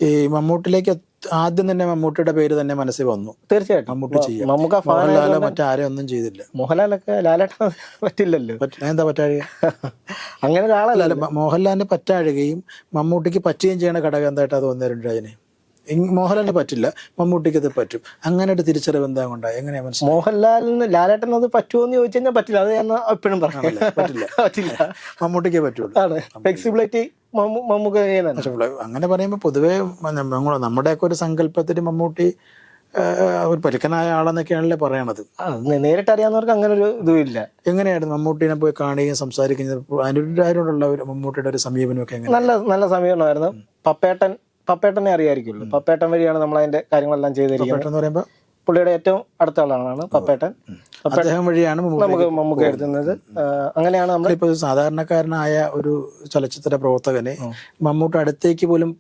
ഈ മമ്മൂട്ടിലേക്ക് ആദ്യം തന്നെ മമ്മൂട്ടിയുടെ പേര് തന്നെ മനസ്സിൽ വന്നു. തീർച്ചയായിട്ടും. മമ്മൂട്ടി ചെയ്യാം നമുക്ക് മോഹൻലാലോ മറ്റാരും ഒന്നും ചെയ്തില്ല. മോഹൻലാലൊക്കെ ലാലേട്ടൻ പറ്റില്ലല്ലോ. പറ്റ- എന്താ പറ്റാഴുക? അങ്ങനെ ഒരാളല്ല. മോഹൻലാലിന് പറ്റാഴുകയും മമ്മൂട്ടിക്ക് പറ്റുകയും ചെയ്യണ ഘടകം എന്തായിട്ടാ തോന്നുന്നു രാജന് മോഹൻലാലിന് പറ്റില്ല മമ്മൂട്ടിക്ക് അത് പറ്റും. അങ്ങനെ ഒരു തിരിച്ചറിവ് എന്താ കൊണ്ടാ എങ്ങനെയാ മനസ്സിലായി? മോഹൻലാലിന് ലാലേട്ടൻ അത് പറ്റുമോ എന്ന് ചോദിച്ചു കഴിഞ്ഞാൽ പറ്റില്ല. അത് ഞാൻ എപ്പോഴും പറഞ്ഞില്ല പറ്റില്ല. പറ്റില്ല. മമ്മൂട്ടിക്കേ പറ്റുള്ളൂ. ഫ്ലെക്സിബിലിറ്റി അങ്ങനെ പറയുമ്പോൾ പൊതുവേ നമ്മുടെയൊക്കെ ഒരു സങ്കല്പത്തിൽ മമ്മൂട്ടി ഒരു പരുക്കനായ ആളെന്നൊക്കെയാണല്ലേ പറയണത്. നേരിട്ട് അറിയാവുന്നവർക്ക് അങ്ങനെ ഒരു ഇതും ഇല്ല. എങ്ങനെയായിരുന്നു മമ്മൂട്ടിനെ പോയി കാണുകയും സംസാരിക്കുന്നത്? അനുരാരോടുള്ള ഒരു മമ്മൂട്ടിയുടെ ഒരു സമീപനമൊക്കെ നല്ല നല്ല സമീപനമായിരുന്നു. പപ്പേട്ടൻ പപ്പേട്ടനെ അറിയായിരിക്കുമല്ലോ. പപ്പേട്ടൻ വഴിയാണ് നമ്മൾ അതിന്റെ കാര്യങ്ങളെല്ലാം ചെയ്തിരിക്കുന്നത്. പറയുമ്പോൾ പുള്ളിയുടെ ഏറ്റവും അടുത്ത ആളാണ് പപ്പേട്ടൻ. അദ്ദേഹം വഴിയാണ് നമുക്ക് മമ്മൂക്ക എഴുതുന്നത് അങ്ങനെയാണ് നമ്മൾ ഇപ്പൊ സാധാരണക്കാരനായ ഒരു ചലച്ചിത്ര പ്രവർത്തകനെ മമ്മൂട്ട അടുത്തേക്ക് പോലും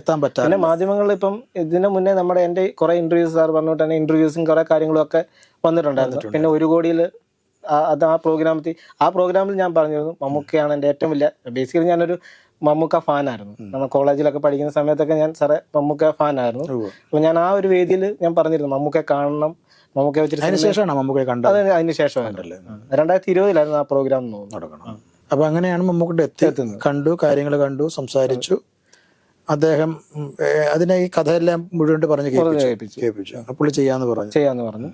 എത്താൻ പറ്റാ പിന്നെ മാധ്യമങ്ങളിൽ ഇപ്പം ഇതിനു മുന്നേ നമ്മുടെ എന്റെ കുറെ ഇന്റർവ്യൂസ് സാർ പറഞ്ഞിട്ട് തന്നെ ഇന്റർവ്യൂസും കുറെ കാര്യങ്ങളും ഒക്കെ വന്നിട്ടുണ്ടായിരുന്നു. പിന്നെ ഒരു കോടിയിൽ അത് ആ പ്രോഗ്രാമത്തിൽ ആ പ്രോഗ്രാമിൽ ഞാൻ പറഞ്ഞിരുന്നു മമ്മൂക്കയാണ് എന്റെ ഏറ്റവും വലിയ ബേസിക്കലി ഞാനൊരു മമ്മൂക്ക ഫാനായിരുന്നു. നമ്മൾ കോളേജിലൊക്കെ പഠിക്കുന്ന സമയത്തൊക്കെ ഞാൻ സാറേ മമ്മൂക്ക ഫാൻ ആയിരുന്നു അപ്പൊ ഞാൻ ആ ഒരു വേദിയിൽ ഞാൻ പറഞ്ഞിരുന്നു മമ്മൂക്ക കാണണം മമ്മൂക്ക വെച്ചിട്ട് മമ്മൂക്കെ കണ്ടത്? അത് അതിന് ശേഷം രണ്ടായിരത്തി ഇരുപതിലായിരുന്നു ആ പ്രോഗ്രാം നടക്കണം. അപ്പൊ അങ്ങനെയാണ് മമ്മൂക്കിന്റെ എത്തി കണ്ടു കാര്യങ്ങൾ കണ്ടു സംസാരിച്ചു. അദ്ദേഹം അതിനെ ഈ കഥയെല്ലാം മുഴുവൻ പറഞ്ഞു കേൾപ്പിച്ചു. കേൾപ്പിച്ചു. പുള്ളി ചെയ്യാന്ന് പറഞ്ഞു. ചെയ്യാന്ന് പറഞ്ഞു.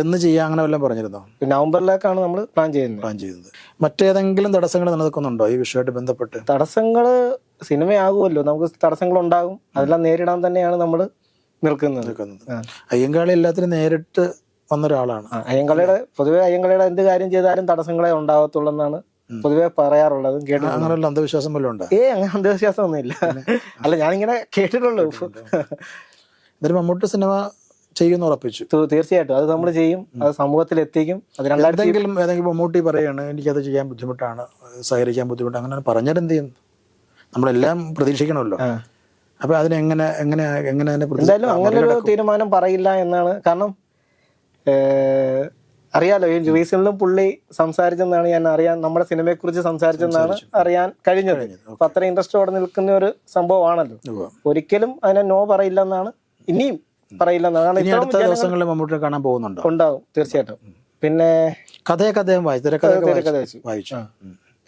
എന്ന് ചെയ്യാൻ അങ്ങനെ വല്ലതും പറഞ്ഞിരുന്നോ? നവംബറിലേക്കാണ് നമ്മൾ പ്ലാൻ ചെയ്യുന്നത്. പ്ലാൻ ചെയ്യുന്നത്. മറ്റേതെങ്കിലും തടസ്സങ്ങൾ നിലനിൽക്കുന്നുണ്ടോ ഈ വിഷയമായിട്ട് ബന്ധപ്പെട്ട്? തടസ്സങ്ങൾ സിനിമയാകുമല്ലോ. നമുക്ക് തടസ്സങ്ങൾ ഉണ്ടാകും അതെല്ലാം നേരിടാൻ തന്നെയാണ് നമ്മൾ നിൽക്കുന്നത്. നിൽക്കുന്നത്. അയ്യങ്കാളി എല്ലാത്തിനും നേരിട്ട് വന്ന ഒരാളാണ് അയ്യങ്കാളിയുടെ പൊതുവെ അയ്യങ്കളിയുടെ എന്ത് കാര്യം ചെയ്താലും തടസ്സങ്ങളെ ഉണ്ടാകത്തുള്ളൂ എന്നാണ് പൊതുവെ പറയാറുള്ളത്. കേട്ടിട്ടുണ്ട്. അങ്ങനെയുള്ള അന്ധവിശ്വാസം വല്ലതും ഉണ്ടോ? ഏ അങ്ങനെ അന്ധവിശ്വാസം ഒന്നുമില്ല അല്ല ഞാനിങ്ങനെ കേട്ടിട്ടുള്ളൂ. എന്നിട്ട് മമ്മൂട്ടി സിനിമ ചെയ്യുന്ന ഉറപ്പിച്ചു. തീർച്ചയായിട്ടും. അത് നമ്മൾ ചെയ്യും. അത് സമൂഹത്തിൽ എത്തിക്കും അത് എന്തെങ്കിലും ഏതെങ്കിലും മമ്മൂട്ടി പറയാണ് എനിക്കത് ചെയ്യാൻ ബുദ്ധിമുട്ടാണ് സഹകരിക്കാൻ ബുദ്ധിമുട്ട് അങ്ങനെ പറഞ്ഞാൽ എന്ത് ചെയ്യും? നമ്മളെല്ലാം പ്രതീക്ഷിക്കണമല്ലോ. അപ്പൊ അതിനെങ്ങനെ എങ്ങനെ എങ്ങനെ എന്തായാലും അങ്ങനെ ഒരു തീരുമാനം പറയില്ല എന്നാണ്. കാരണം അറിയാലോ ഈ റീസണിലും പുള്ളി സംസാരിച്ചെന്നാണ് ഞാൻ അറിയാൻ നമ്മുടെ സിനിമയെ കുറിച്ച് സംസാരിച്ചെന്നാണ് അറിയാൻ കഴിഞ്ഞത്. അപ്പൊ അത്ര ഇൻട്രസ്റ്റോടെ നിൽക്കുന്ന ഒരു സംഭവമാണല്ലോ. ഒരിക്കലും അതിനെ നോ പറയില്ല എന്നാണ്. ഇനിയും പറയില്ല. എന്നാണ് കാരണം ഇനി അടുത്ത ദിവസങ്ങളിൽ മമ്മൂട്ടിയെ കാണാൻ പോകുന്നുണ്ടോ? ഉണ്ടാവും തീർച്ചയായിട്ടും. പിന്നെ കഥയൊക്കെ അദ്ദേഹം വായിച്ചു. തിരക്കഥ വായിച്ചു.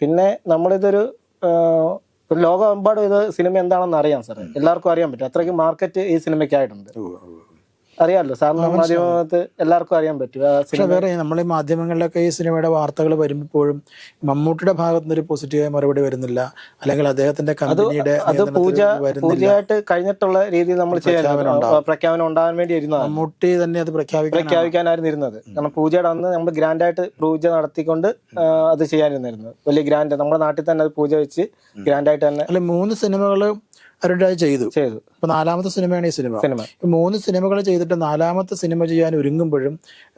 പിന്നെ നമ്മളിതൊരു ലോകമെമ്പാടും ഇത് സിനിമ എന്താണെന്ന് അറിയാം സാറേ. എല്ലാവർക്കും അറിയാൻ പറ്റും. അത്രയ്ക്ക് മാർക്കറ്റ് ഈ സിനിമയ്ക്കായിട്ടുണ്ട്. അറിയാമല്ലോ സാറിന് മാധ്യമത്ത് എല്ലാവർക്കും അറിയാൻ പറ്റും. പക്ഷെ വേറെ നമ്മളെ മാധ്യമങ്ങളിലൊക്കെ ഈ സിനിമയുടെ വാർത്തകൾ വരുമ്പോഴും മമ്മൂട്ടിയുടെ ഭാഗത്തു നിന്ന് ഒരു പോസിറ്റീവായ മറുപടി വരുന്നില്ല. അല്ലെങ്കിൽ അദ്ദേഹത്തിന്റെ കമ്പനിയുടെ അത് പൂജ പൂജയായിട്ട് കഴിഞ്ഞിട്ടുള്ള രീതിയിൽ നമ്മൾ ചെയ്യാൻ പ്രഖ്യാപനം ഉണ്ടാകാൻ വേണ്ടി മമ്മൂട്ടി തന്നെ അത് പ്രഖ്യാപിക്കാൻ പ്രഖ്യാപിക്കാനായിരുന്നു ഇരുന്നത്. കാരണം പൂജയുടെ അന്ന് നമ്മൾ ഗ്രാൻഡായിട്ട് പൂജ നടത്തിക്കൊണ്ട് അത് ചെയ്യാനിരുന്നിരുന്നത് വലിയ ഗ്രാൻഡ്. നമ്മുടെ നാട്ടിൽ തന്നെ അത് പൂജ വെച്ച് ഗ്രാൻഡായിട്ട് തന്നെ അല്ല മൂന്ന് സിനിമകൾ അരുൺരാജ് ചെയ്തു. ചെയ്തു. ഇപ്പൊ നാലാമത്തെ സിനിമയാണ് ഈ സിനിമ. സിനിമ. മൂന്ന് സിനിമകൾ ചെയ്തിട്ട് നാലാമത്തെ സിനിമ ചെയ്യാൻ ഒരുങ്ങുമ്പോഴും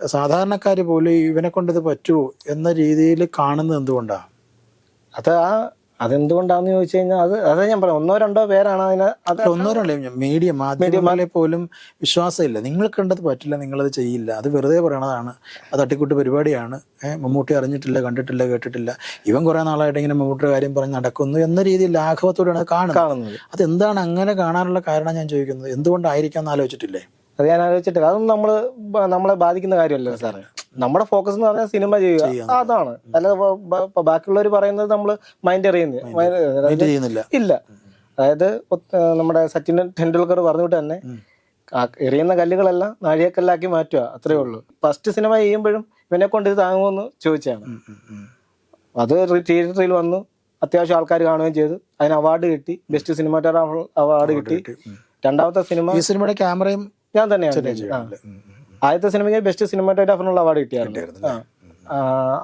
സാധാരണക്കാർ പോലും ഇവനെ കൊണ്ട് ഇത് പറ്റുമോ എന്ന രീതിയിൽ കാണുന്നത് എന്തുകൊണ്ടാണ് അത് ആ അതെന്തുകൊണ്ടാന്ന് ചോദിച്ചു കഴിഞ്ഞാൽ അത് അതാ ഞാൻ പറയാം ഒന്നോ രണ്ടോ പേരാണ് അതിന് അത് ഒന്നോ രണ്ടോ മീഡിയ മാധ്യമങ്ങളെ പോലും വിശ്വാസമില്ല. നിങ്ങൾ കണ്ടത് പറ്റില്ല നിങ്ങളത് ചെയ്യില്ല. അത് വെറുതെ പറയണതാണ്. അത് തട്ടിക്കൂട്ട് പരിപാടിയാണ്. മമ്മൂട്ടി അറിഞ്ഞിട്ടില്ല കണ്ടിട്ടില്ല കേട്ടിട്ടില്ല. ഇവൻ കുറെ നാളായിട്ട് ഇങ്ങനെ മമ്മൂട്ടിയുടെ കാര്യം പറഞ്ഞ് നടക്കുന്നു എന്ന രീതിയിൽ ലാഘവത്തോടെയാണ് അത് കാണുന്നത്. അതെന്താണ് അങ്ങനെ കാണാനുള്ള കാരണം ഞാൻ ചോദിക്കുന്നത്? എന്തുകൊണ്ടായിരിക്കാം എന്ന് ആലോചിച്ചിട്ടില്ലേ? അത് ഞാൻ ആലോചിച്ചിട്ടില്ല. അതൊന്നും നമ്മൾ നമ്മളെ ബാധിക്കുന്ന കാര്യമല്ലോ സാറേ. നമ്മുടെ ഫോക്കസ് എന്ന് പറഞ്ഞാൽ സിനിമ ചെയ്യുക. അതാണ്. അല്ലാതെ ബാക്കിയുള്ളവർ പറയുന്നത് നമ്മൾ മൈൻഡ് ചെയ്യുന്നില്ല. ഇല്ല. അതായത് നമ്മുടെ സച്ചിൻ ടെണ്ടുൽക്കർ പറഞ്ഞിട്ട് തന്നെ എറിയുന്ന കല്ലുകളെല്ലാം നാഴികക്കല്ലാക്കി മാറ്റുക. അത്രേ ഉള്ളൂ. ഫസ്റ്റ് സിനിമ ചെയ്യുമ്പോഴും ഇവനെ കൊണ്ട് ഇത് താങ്ങുമെന്ന് ചോദിച്ചാണ്. അത് തിയേറ്ററിൽ വന്നു. അത്യാവശ്യം ആൾക്കാർ കാണുകയും ചെയ്തു. അതിന് അവാർഡ് കിട്ടി. ബെസ്റ്റ് സിനിമാറ്റോഗ്രാഫർ അവാർഡ് കിട്ടി. രണ്ടാമത്തെ സിനിമ ഈ സിനിമയുടെ ക്യാമറയും ഞാൻ തന്നെയാണ് ആദ്യത്തെ സിനിമയ്ക്ക് ബെസ്റ്റ് സിനിമാറ്റോഗ്രാഫറിനുള്ള അവാർഡ് കിട്ടിയായിരുന്നു.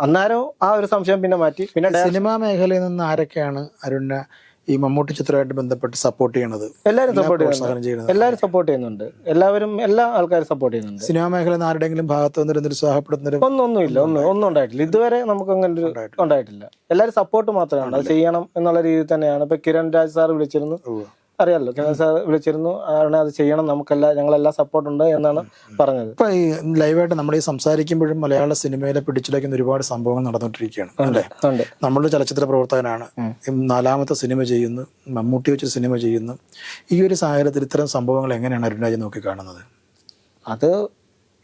അന്നാരോ ആ, ഒരു സംശയം പിന്നെ മാറ്റി. പിന്നെ സിനിമാ മേഖലയിൽ നിന്ന് ആരൊക്കെയാണ് അരുണിനെ ഈ മമ്മൂട്ടി ചിത്രമായിട്ട് ബന്ധപ്പെട്ട് സപ്പോർട്ട് ചെയ്യണത്? എല്ലാവരും സപ്പോർട്ട് ചെയ്യുന്നുണ്ട്. ചെയ്യുന്നത്? എല്ലാവരും സപ്പോർട്ട് ചെയ്യുന്നുണ്ട്. എല്ലാവരും എല്ലാ ആൾക്കാരും സപ്പോർട്ട് ചെയ്യുന്നുണ്ട്. സിനിമാ മേഖല ആരുടെങ്കിലും ഭാഗത്ത് നിന്നൊരു നിരുത്സാഹപ്പെടുന്ന ഒന്നും ഇല്ല ഒന്നും ഒന്നും ഉണ്ടായിട്ടില്ല. ഇതുവരെ നമുക്ക് അങ്ങനെ ഒരു ഉണ്ടായിട്ടില്ല. എല്ലാവരും സപ്പോർട്ട് മാത്രമാണ്. അത് ചെയ്യണം എന്നുള്ള രീതിയിൽ തന്നെയാണ്. ഇപ്പൊ കിരൺ രാജ് സാർ വിളിച്ചിരുന്നു. അറിയാലോ. കിരൺ സാർ വിളിച്ചിരുന്നു. ആരുടെ അത് ചെയ്യണം. നമുക്കെല്ലാം ഞങ്ങളെല്ലാം സപ്പോർട്ട് ഉണ്ട് എന്നാണ് പറഞ്ഞത്. ഇപ്പൊ ഈ ലൈവായിട്ട് നമ്മൾ ഈ സംസാരിക്കുമ്പോഴും മലയാള സിനിമയിലെ പിടിച്ചിലേക്കുന്ന ഒരുപാട് സംഭവങ്ങൾ നടന്നുകൊണ്ടിരിക്കുകയാണ് അല്ലേ? നമ്മളുടെ നമ്മൾ ചലച്ചിത്ര പ്രവർത്തകനാണ്. നാലാമത്തെ സിനിമ ചെയ്യുന്നു. മമ്മൂട്ടി വെച്ച് സിനിമ ചെയ്യുന്നു. ഈ ഒരു സാഹചര്യത്തിൽ ഇത്തരം സംഭവങ്ങൾ എങ്ങനെയാണ് അരുൺരാജ് നോക്കി കാണുന്നത്? അത്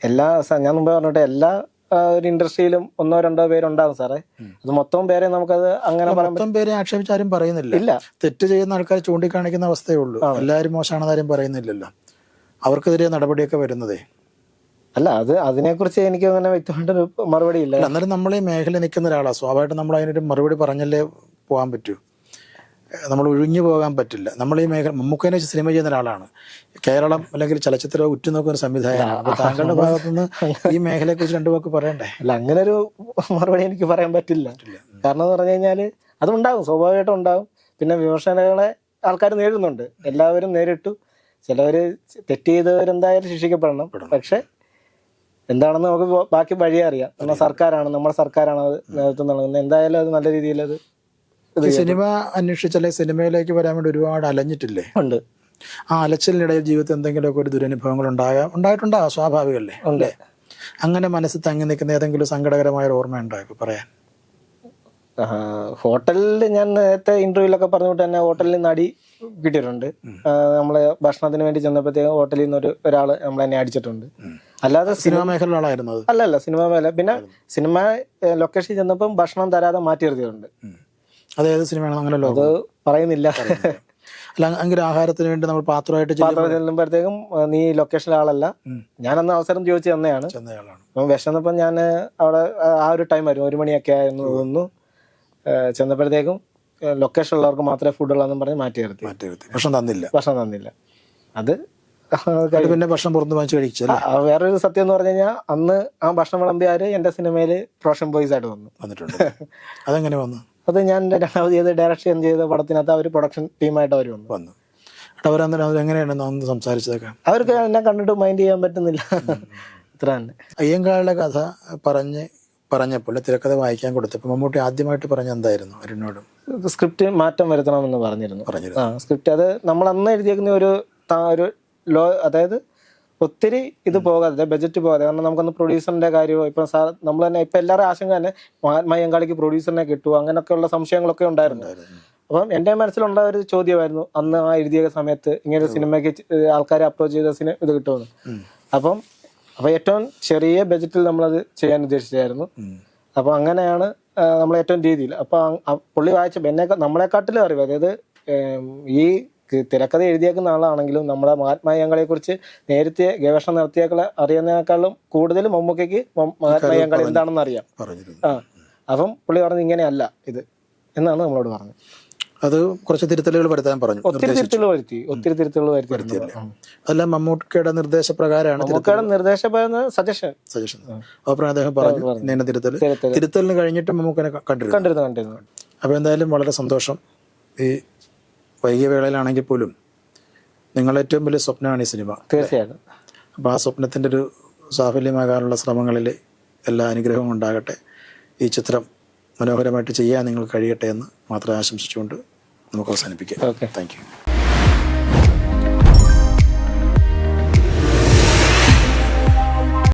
എല്ലാ ഞാൻ മുമ്പേ പറഞ്ഞിട്ട് എല്ലാ ഒരു ഇൻഡസ്ട്രിയിലും ഒന്നോ രണ്ടോ പേരുണ്ടാകും സാറേ. അത് മൊത്തം പേരെ നമുക്കത് അങ്ങനെ പറയാൻ മൊത്തം പേരെ ആക്ഷേപിച്ചാരും പറയുന്നില്ല. ഇല്ല. തെറ്റ് ചെയ്യുന്ന ആൾക്കാർ ചൂണ്ടിക്കാണിക്കുന്ന അവസ്ഥയേ ഉള്ളൂ. എല്ലാവരും മോശമാണെന്ന് ആരും പറയുന്നില്ലല്ലോ. അവർക്കെതിരെ നടപടിയൊക്കെ വരുന്നതേ. അല്ല അത് അതിനെക്കുറിച്ച് എനിക്ക് അങ്ങനെ വ്യക്തമായിട്ടൊരു മറുപടി ഇല്ല എന്നാലും നമ്മൾ ഈ മേഖല നിൽക്കുന്ന ഒരാളാണ് സ്വാഭാവികമായിട്ട് നമ്മൾ അതിനൊരു മറുപടി പറഞ്ഞല്ലേ പോകാൻ പറ്റൂ. നമ്മൾ ഒഴിഞ്ഞു പോകാൻ പറ്റില്ല. നമ്മൾ ഈ മേഖല മമ്മൂക്കനെ വെച്ച് സിനിമ ചെയ്യുന്ന ഒരാളാണ്. കേരളം അല്ലെങ്കിൽ ചലച്ചിത്രം ഉറ്റുനോക്കുന്ന സംവിധായകനാണ്. അപ്പൊ താങ്കളുടെ ഭാഗത്തുനിന്ന് ഈ മേഖലയെ കുറിച്ച് രണ്ടു വാക്ക് പറയണ്ടേ? അല്ല അങ്ങനെ ഒരു മറുപടി എനിക്ക് പറയാൻ പറ്റില്ല. കാരണം എന്ന് പറഞ്ഞു കഴിഞ്ഞാൽ അതുണ്ടാകും സ്വാഭാവികമായിട്ടും ഉണ്ടാകും. പിന്നെ വിമർശനങ്ങളെ ആൾക്കാർ നേരിടുന്നുണ്ട്. എല്ലാവരും നേരിട്ടു. ചിലവര് തെറ്റ് ചെയ്തവരെന്തായാലും ശിക്ഷിക്കപ്പെടണം പക്ഷെ എന്താണെന്ന് നമുക്ക് ബാക്കി വഴിയറിയാം. നമ്മുടെ സർക്കാരാണ് നമ്മുടെ സർക്കാരാണ് അത് നേതൃത്വം നൽകുന്നത്. എന്തായാലും അത് നല്ല രീതിയിൽ അത് സിനിമ അന്വേഷിച്ചല്ലേ സിനിമയിലേക്ക് വരാൻ വേണ്ടി ഒരുപാട് അലഞ്ഞിട്ടില്ലേ? ഉണ്ട്. ആ അലച്ചിലിനിടയിൽ ജീവിതത്തിൽ എന്തെങ്കിലുമൊക്കെ ഒരു ദുരനുഭവങ്ങൾ ഉണ്ടാകാം ഉണ്ടായിട്ടുണ്ടാകാം സ്വാഭാവികമല്ലേ? ഉണ്ട്. അങ്ങനെ മനസ്സിൽ തങ്ങി നിൽക്കുന്ന ഏതെങ്കിലും സങ്കടകരമായ ഒരു ഓർമ്മ ഉണ്ടോ ഇപ്പൊ പറയാൻ ഹോട്ടലിൽ ഞാൻ നേരത്തെ ഇന്റർവ്യൂലൊക്കെ പറഞ്ഞുകൊണ്ട് തന്നെ ഹോട്ടലിൽ നിന്ന് അടി കിട്ടിയിട്ടുണ്ട്. നമ്മളെ ഭക്ഷണത്തിന് വേണ്ടി ചെന്നപ്പോഴത്തേക്കും ഹോട്ടലിൽ നിന്ന് ഒരു ഒരാൾ നമ്മളെന്നെ അടിച്ചിട്ടുണ്ട്. അല്ലാതെ സിനിമ സിനിമാ അല്ല അല്ല സിനിമ മേഖല. പിന്നെ സിനിമ ലൊക്കേഷൻ ചെന്നപ്പം ഭക്ഷണം തരാതെ മാറ്റി നിർത്തിയിട്ടുണ്ട്. അത് ഏത് സിനിമയാണ് അങ്ങനെ അത് പറയുന്നില്ല. അല്ല അങ്ങനെ ആഹാരത്തിന് വേണ്ടി നമ്മൾ പാത്രമായിട്ട് പാത്രം ചെല്ലുമ്പോഴത്തേക്കും നീ ലൊക്കേഷനിലെ ആളല്ല. ഞാൻ അന്ന് അവസരം ചോദിച്ചു തന്നെയാണ് അപ്പം വിശന്നപ്പം ഞാൻ അവിടെ ആ, ഒരു ടൈം ആയിരുന്നു. ഒരു മണിയൊക്കെ ആയിരുന്നു തോന്നുന്നു ചെന്നപ്പോഴത്തേക്കും ലൊക്കേഷൻ ഉള്ളവർക്ക് മാത്രമേ ഫുഡ് ഉള്ളതെന്നും പറഞ്ഞ് മാറ്റി നിർത്തി. മാറ്റി നിർത്തി. ഭക്ഷണം തന്നില്ല. ഭക്ഷണം തന്നില്ല. അത് പിന്നെ ഭക്ഷണം പുറത്ത് വാങ്ങിച്ചു കഴിച്ചു വേറൊരു സത്യം എന്ന് പറഞ്ഞു കഴിഞ്ഞാൽ അന്ന് ആ ഭക്ഷണം വിളമ്പിയാര് എന്റെ സിനിമയിൽ പ്രൊഫഷൻ ബോയ്സ് ആയിട്ട് വന്നു. വന്നിട്ടുണ്ട്. അതെങ്ങനെ വന്നു? അത് ഞാൻ രണ്ടാമത് ചെയ്ത് ഡയറക്ഷൻ ചെയ്ത പടത്തിനകത്ത് അവർ പ്രൊഡക്ഷൻ ടീമായിട്ട് അവർ വന്നു. വന്നു. അവർ അവരന്നേരം അത് എങ്ങനെയാണ് അന്ന് സംസാരിച്ചതൊക്കെ? അവർക്ക് എന്നെ കണ്ടിട്ട് മൈൻഡ് ചെയ്യാൻ പറ്റുന്നില്ല. ഇത്ര തന്നെ. അയ്യങ്കാളുടെ കഥ പറഞ്ഞ് പറഞ്ഞപ്പോൾ തിരക്കഥ വായിക്കാൻ കൊടുത്തപ്പോൾ മമ്മൂട്ടി ആദ്യമായിട്ട് പറഞ്ഞ എന്തായിരുന്നു അരുണിനോടും? സ്ക്രിപ്റ്റ് മാറ്റം വരുത്തണമെന്ന് പറഞ്ഞിരുന്നു. പറഞ്ഞിരുന്നു. ആ സ്ക്രിപ്റ്റ് അത് നമ്മൾ അന്ന് എഴുതിയേക്കുന്ന ഒരു ഒരു ലോ അതായത് ഒത്തിരി ഇത് പോകാതെ ബജറ്റ് പോകാതെ. കാരണം നമുക്കൊന്ന് പ്രൊഡ്യൂസറിന്റെ കാര്യമോ ഇപ്പൊ സാർ നമ്മൾ തന്നെ ഇപ്പൊ എല്ലാവരും ആശങ്ക തന്നെ മയങ്കാളിക്ക് പ്രൊഡ്യൂസറിനെ കിട്ടുമോ അങ്ങനെയൊക്കെയുള്ള സംശയങ്ങളൊക്കെ ഉണ്ടായിരുന്നു. അപ്പം എന്റെ മനസ്സിലുണ്ടായ ഒരു ചോദ്യമായിരുന്നു അന്ന് ആ എഴുതിയ സമയത്ത് ഇങ്ങനെ സിനിമയ്ക്ക് ആൾക്കാരെ അപ്രോച്ച് ചെയ്ത സിനിമ ഇത് കിട്ടുമെന്ന് അപ്പം അപ്പൊ ഏറ്റവും ചെറിയ ബജറ്റിൽ നമ്മളത് ചെയ്യാൻ ഉദ്ദേശിച്ചായിരുന്നു അപ്പൊ അങ്ങനെയാണ് നമ്മൾ ഏറ്റവും രീതിയിൽ. അപ്പൊ അ- അ- പുള്ളി വായിച്ച എന്നെ നമ്മളെക്കാട്ടിലും അറിവ് അതായത് ഈ തിരക്കഥ എഴുതിയേക്കുന്ന ആളാണെങ്കിലും നമ്മുടെ മഹാത്മാങ്ങളെ കുറിച്ച് നേരത്തെ ഗവേഷണം നടത്തിയേക്കളെ അറിയുന്നതിനേക്കാളും കൂടുതൽ മമ്മൂക്കയ്ക്ക് മഹാത്മായങ്ങൾ എന്താണെന്ന് അറിയാം ആ അപ്പം പുള്ളി പറഞ്ഞത് ഇങ്ങനെയല്ല ഇത് എന്നാണ് നമ്മളോട് പറഞ്ഞത്. അത് കുറച്ച് തിരുത്തലുകൾ വരുത്താൻ പറഞ്ഞു ഒത്തിരി തിരുത്തലുകൾ വരുത്തി ഒത്തിരി തിരുത്തലുകൾ വരുത്തി അതെല്ലാം മമ്മൂട്ടിയുടെ നിർദ്ദേശപ്രകാരമാണ് മമ്മൂക്കയുടെ നിർദ്ദേശം സജഷൻ. സജഷൻ. അഭിപ്രായം അദ്ദേഹം പറഞ്ഞു ഇന്ന തിരുത്തൽ. തിരുത്തലിന് കഴിഞ്ഞിട്ട് മമ്മൂക്കനെ കണ്ടിരുന്നു. കണ്ടിരുന്നു കണ്ടിരുന്നു. അപ്പോൾ എന്തായാലും വളരെ സന്തോഷം ഈ വൈകിയ വേളയിലാണെങ്കിൽ പോലും നിങ്ങളുടെ ഏറ്റവും വലിയ സ്വപ്നമാണ് ഈ സിനിമ. തീർച്ചയായിട്ടും. അപ്പോൾ ആ സ്വപ്നത്തിന്റെ ഒരു സാഫല്യമാകാനുള്ള ശ്രമങ്ങളിൽ എല്ലാ അനുഗ്രഹവും ഉണ്ടാകട്ടെ. ഈ ചിത്രം മനോഹരമായിട്ട് ചെയ്യാൻ നിങ്ങൾ കഴിയട്ടെ എന്ന് മാത്രം ആശംസിച്ചുകൊണ്ട് നമുക്ക് അവസാനിപ്പിക്കാം. ഓക്കെ. Thank you